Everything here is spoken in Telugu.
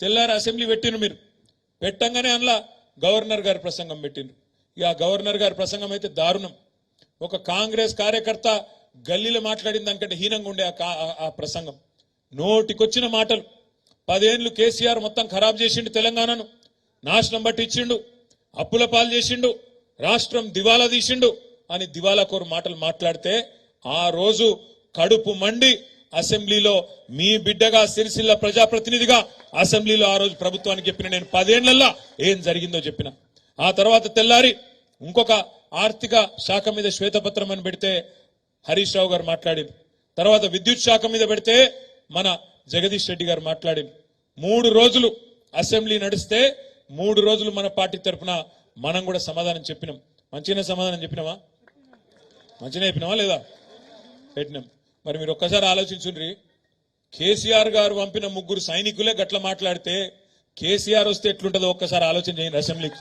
తెల్లారి అసెంబ్లీ పెట్టిండ్రు మీరు. పెట్టంగానే అందులో గవర్నర్ గారి ప్రసంగం పెట్టిండ్రు ఇక ఆ గవర్నర్ గారి ప్రసంగం అయితే దారుణం. ఒక కాంగ్రెస్ కార్యకర్త గల్లీలో మాట్లాడిన దానికంటే హీనంగా ఉండే ఆ ఆ- ప్రసంగం. నోటికొచ్చిన మాటలు. పదేళ్ళు కేసీఆర్ మొత్తం ఖరాబ్ చేసిండు తెలంగాణను. నాశనం పట్టించిండు. అప్పుల పాలు చేసిండు. రాష్ట్రం దివాలా తీసిండు. అని దివాలా కోరు మాటలు మాట్లాడితే ఆ రోజు కడుపు మండి అసెంబ్లీలో మీ బిడ్డగా సిరిసిల్ల ప్రజాప్రతినిధిగా అసెంబ్లీలో ఆ రోజు ప్రభుత్వానికి చెప్పిన నేను పదేళ్ళలో ఏం జరిగిందో చెప్పిన. ఆ తర్వాత తెల్లారి ఇంకొక ఆర్థిక శాఖ మీద శ్వేతపత్రం అని పెడితే హరీష్ రావు గారు మాట్లాడింది. తర్వాత విద్యుత్ శాఖ మీద పెడితే మన జగదీష్ రెడ్డి గారు మాట్లాడింది. మూడు రోజులు అసెంబ్లీ నడిస్తే మూడు రోజులు మన పార్టీ తరఫున మనం కూడా సమాధానం చెప్పినాం. మంచిగానే సమాధానం చెప్పినామా మంచిగా చెప్పినామా లేదా? పెట్టినాం. మరి మీరు ఒక్కసారి ఆలోచించుండ్రి. కేసీఆర్ గారు పంపిన ముగ్గురు సైనికులే గట్ల మాట్లాడితే కేసీఆర్ వస్తే ఎట్లుంటుందో ఒక్కసారి ఆలోచన చేయండి అసెంబ్లీకి.